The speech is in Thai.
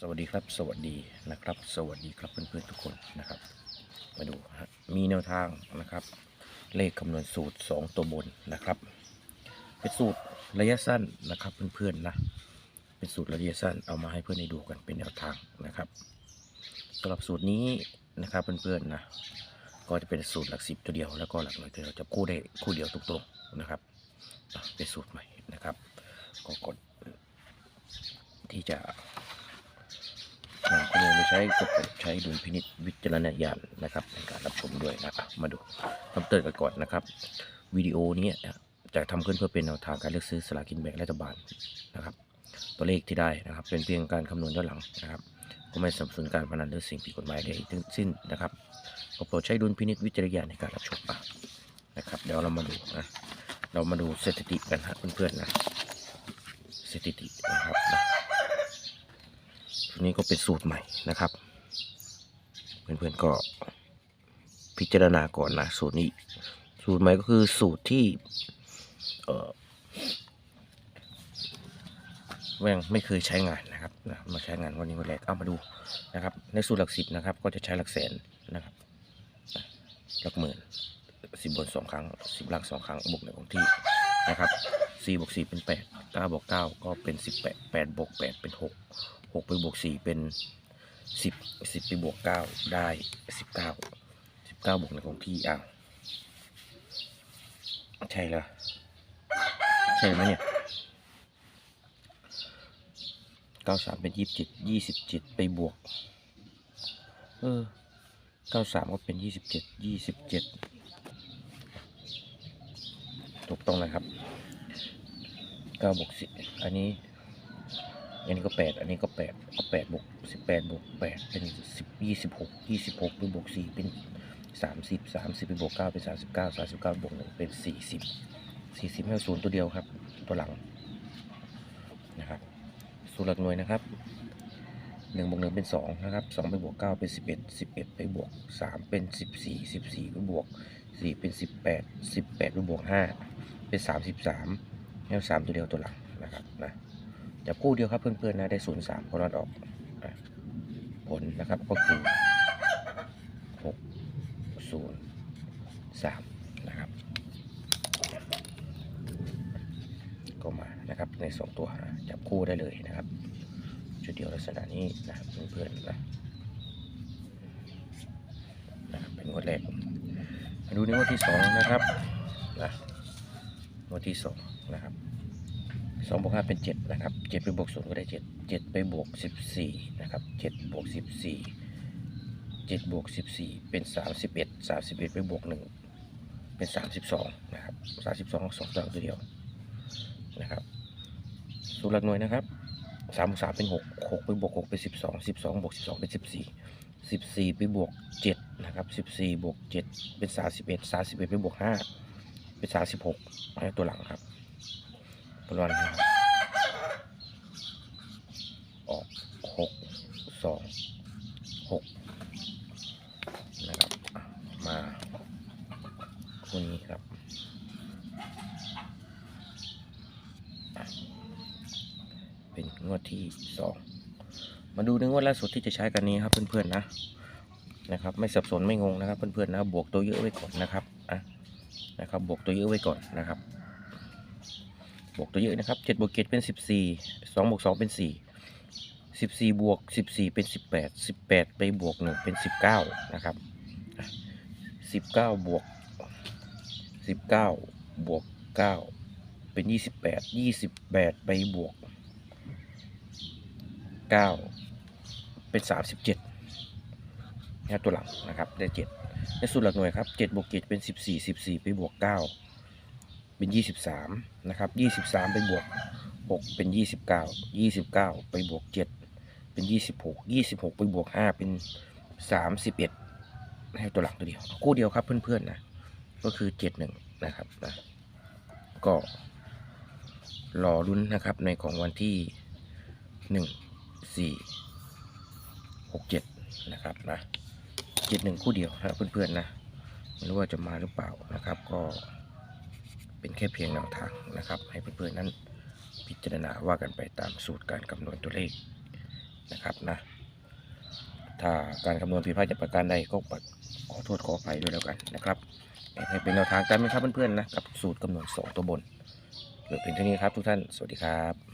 สวัสดีครับสวัสดีนะครับ สวัสดีครับเพื่อนๆทุกคนนะครับ มาดูฮะมีแนวทางนะครับ เลขคำนวณสูตร 2 ตัวบนนะครับ เป็นสูตรระยะสั้นนะครับเพื่อนๆนะเป็นสูตรระยะสั้นเอามาให้เพื่อนได้ดูกันเป็นแนวทางนะครับสำหรับสูตรนี้นะครับเพื่อนๆนะก็จะเป็นสูตรหลักสิบตัวเดียวแล้วก็หลักหน่วยตัวเดียวจะคู่ได้คู่เดียวตรงๆนะครับเป็นสูตรใหม่นะครับก็กดที่จะ คุณโยมใช้ก็ใช้ดุลพินิจวิจารณญาณนะครับในการรับชมด้วยนะอะมาดูคำเตือนกันก่อนนะครับวิดีโอนี้จะทำขึ้นเพื่อเป็นแนวทางการเลือกซื้อสลากกินแบ่งรัฐบาลนะครับ ตัวเลขที่ได้นะครับ เป็นเพียงการคำนวณย้อนหลังนะครับก็ไม่สนับสนุนการพนันหรือสิ่งผิดกฎหมายใดทั้งสิ้นนะครับก็โปรดใช้ดุลพินิจวิจารณญาณในการรับชมะนะครับ เดี๋ยวเรามาดูนะเรามาดูสถิติกันฮะเพื่อนๆนะสถิตินะครับนะ นี้ก็เป็นสูตรใหม่นะครับ เพื่อนๆก็พิจารณาก่อนนะสูตรนี้ สูตรใหม่ก็คือสูตรที่เออแม่งไม่เคยใช้งานนะครับนะมาใช้งานวันนี้วันแรกเอามาดูนะครับ ในสูตรหลักสิบนะครับ ก็จะใช้หลักแสนนะครับหลักหมื่นสิบบนสองครั้งสิบล่างสองครั้งบวกหนึ่งของที่นะครับสี่บวกสี่เป็นแปดเก้าบวกเก้าก็เป็นสิบแปดแปดบวกแปดเป็นหก หกไปบวกสี่เป็นสิบสิบไปบวกเก้าได้สิบเก้าสิบเก้าบวกหนึ่งของที่อ้าวใช่แล้วใช่ไหมเนี่ยเก้าสามเป็นยี่สิบเจ็ดยี่สิบเจ็ดไปบวก เออเก้าสามก็เป็นยี่สิบเจ็ดยี่สิบเจ็ดถูกต้องนะครับเก้าบวกสิอันนี้ อันนี้ก็แปดอันนี้ก็แปดก็แปดบวกสิบแปดบวกแปดเป็นสิบยี่สิบหกยี่สิบหกไปบวกสี่เป็นสามสิบสามสิบไปบวกเก้าเป็นสามสิบเก้าสามสิบเก้าบวกหนึ่งเป็นสี่สิบสี่สิบให้ศูนย์ตัวเดียวครับ ตัวหลังนะครับสูตรหลักหน่วยนะครับหนึ่งบวกหนึ่งเป็นสองนะครับสองไปบวกเก้าเป็นสิบเอ็ดสิบเอ็ดไปบวกสามเป็นสิบสี่สิบสี่ไปบวกสี่เป็นสิบแปดสิบแปดไปบวกห้าเป็นสามสิบสามให้สามตัวเดียวตัวหลังนะครับนะ จับคู่เดียวครับเพื่อนๆนะได้ศูนย์สามก็รอดออกผลนะครับก็คือหกศูนย์สามนะครับ ก็มานะครับในสองตัวหาจับคู่ได้เลยนะครับชุดเดียวลักษณะนี้นะครับเพื่อนๆนะนะครับเป็นงวดแรกมาดูในงวดที่สองนะครับนะงวดที่สองนะครับ สองบวกห้าเป็นเจ็ดนะครับเจ็ดไปบวกศูนย์ก็ได้เจ็ดเจ็ดไปบวกสิบสี่นะครับเจ็ดบวกสิบสี่เจ็ดบวกสิบสี่เป็นสามสิบเอ็ดสามสิบเอ็ดไปบวกหนึ่งเป็นสามสิบสองนะครับสามสิบสองสองตัวตัวเดียวนะครับสูตรหลักหน่วยนะครับสามบวกสามเป็นหกหกไปบวกหกเป็นสิบสองสิบสองบวกสิบสองเป็นสิบสี่สิบสี่ไปบวกเจ็ดนะครับสิบสี่บวกเจ็ดเป็นสามสิบเอ็ดสามสิบเอ็ดไปบวกห้าเป็นสามสิบหกตัวหลังครับ บอลนครับออกหกสองหกนะครับมาคู่นี้ครับเป็นงวดที่สองมาดูในงวดล่าสุดที่จะใช้กันนี้ครับเพื่อนๆนะนะครับ ไม่สับสนไม่งงนะครับเพื่อนๆนะบวกตัวเยอะไว้ก่อนนะครับอะนะครับบวกตัวเยอะไว้ก่อนนะครับ บวกตัวเยอะนะครับเจ็ดบวกเจ็ดเป็นสิบสี่สองบวกสองเป็นสี่สิบสี่บวกสิบสี่เป็นสิบแปดสิบแปดไปบวกหนึ่งเป็นสิบเก้านะครับสิบเก้าบวกสิบเก้าบวกเก้าเป็นยี่สิบแปดยี่สิบแปดไปบวกเก้าเป็นสามสิบเจ็ดนะตัวหลังนะครับ ได้เจ็ดในสูตรหลักหน่วยครับเจ็ดบวกเจ็ดเป็นสิบสี่สิบสี่ไปบวกเก้า เป็นยี่สิบสามนะครับยี่สิบสามไปบวกหกเป็นยี่สิบเก้ายี่สิบเก้าไปบวกเจ็ดเป็นยี่สิบหกยี่สิบหกไปบวกห้าเป็นสามสิบเอ็ดให้ตัวหลังตัวเดียว คู่เดียวครับเพื่อนๆนะ ก็คือเจ็ดหนึ่งนะครับนะก็รอรุ้นนะครับในของวันที่หนึ่งสี่หกเจ็ดนะครับนะเจ็ดหนึ่งคู่เดียวนะเพื่อนๆนะไม่รู้ว่าจะมาหรือเปล่านะครับก็ เป็นแค่เพียงแนวทางนะครับ ให้เพื่อนๆนั้นพิจารณาว่ากันไปตามสูตรการคำนวณตัวเลขนะครับนะถ้าการคำนวณผิดพลาดจากประการใดก็ขอโทษขออภัยด้วยแล้วกันนะครับให้เป็นแนวทางกันไหมครับเพื่อนๆนะกับสูตรคำนวณสองตัวบนเหลือเพียงเท่านี้ครับทุกท่านสวัสดีครับ